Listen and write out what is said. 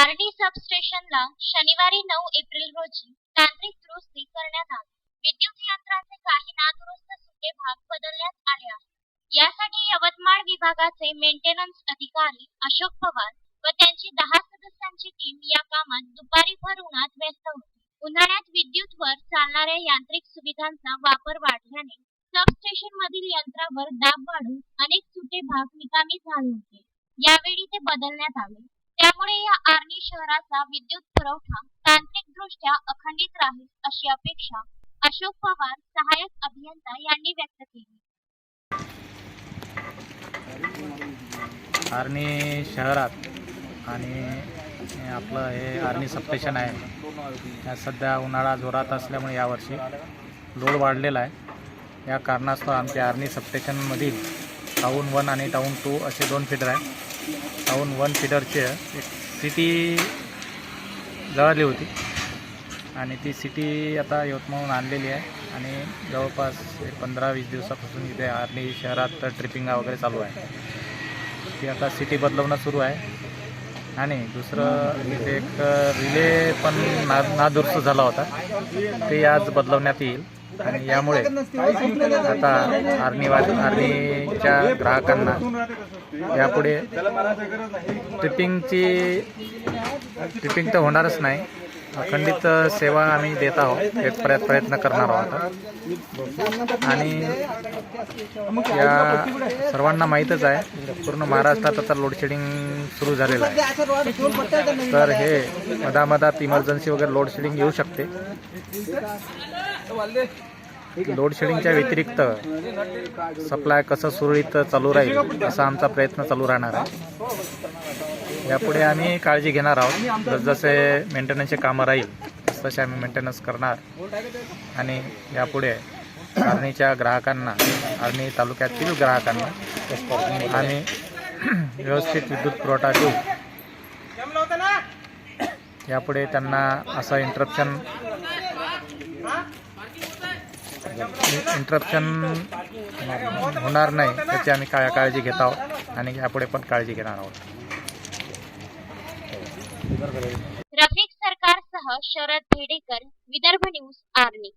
RD सबस्टेशनला शनिवारी नऊ April रोजी तांत्रिक दुरुस्ती करण्यात आली. विद्युत यंत्राचे काही नादुरुस्त सुटे भाग बदलण्यात आले आहेत. यासाठी यवतमाळ विभागाचे मेंटेनन्स अधिकारी अशोक पवार व त्यांची दहा सदस्यांची टीम या कामात दुपारी भर उन्हात व्यस्त होती. उन्हाळ्यात विद्युतवर चालणाऱ्या यांत्रिक सुविधांचा वापर वाढल्याने सबस्टेशन मधील यंत्रावर दाब वाढून अनेक सुटे भाग निकामी झाले होते. यावेळी ते बदलण्यात आले. त्यामुळे या आर्णी शहराचा विद्युत पुरवठा तांत्रिकदृष्ट्या अखंडित राहील अशी अपेक्षा अशोक पवार सहाय्यक अभियंता यांनी व्यक्त केली. आर्णी शहरात आणि आपलं हे आर्णी सबस्टेशन आहे. या सध्या उन्हाळा जोरात असल्यामुळे यावर्षी लोड वाढलेला आहे. या कारणास्तव आमच्या आर्णी सबस्टेशनमधील टाऊन वन आणि टाऊन टू असे दोन फिडर आहे टाऊन वन फिडरचे एक सिटी जळाली होती. आणि ती सिटी आता यवतमाळहून आणलेली आहे. आणि जवळपास एक पंधरा वीस दिवसापासून इथे आर्ली शहरात ट्रिपिंगा वगैरे चालू आहे. ती आता सिटी बदलवणं सुरू आहे. आणि दुसरं इथे एक रिले पण ना नादुरुस्त झाला होता. ते आज बदलवण्यात येईल. आणि यामुळे आता आर्नीवा आर्नीच्या ग्राहकांना यापुढे ट्रिपिंगची ट्रिपिंग तर होणारच नाही. अखंडित सेवा आम्ही देत आहोत एक प्रयत्न प्रयत्न करणार आहोत आणि या सर्वांना माहीतच आहे पूर्ण महाराष्ट्रात आता लोडशेडिंग सुरू झालेलं आहे. तर हे मधामधात इमर्जन्सी वगैरे लोडशेडिंग येऊ शकते. लोडशेडिंगच्या व्यतिरिक्त सप्लाय कसं सुरळीत चालू राहील असा आमचा प्रयत्न चालू राहणार आहे. यापुढे आम्ही काळजी घेणार आहोत. जसजसे मेंटेनन्सचे कामं राहील तसे आम्ही मेंटेनन्स करणार. आणि यापुढे आर्णीच्या ग्राहकांना आर्णी तालुक्यातील ग्राहकांना आम्ही व्यवस्थित विद्युत पुरवठा देऊ. यापुढे त्यांना असं इंटरप्शन इंटरप्शन होणार नाही त्याची आम्ही काय काळजी घेत आहोत आणि यापुढे पण काळजी घेणार आहोत. रफिक सरकारसह शरद भेडेकर विदर्भ न्यूज आर्णी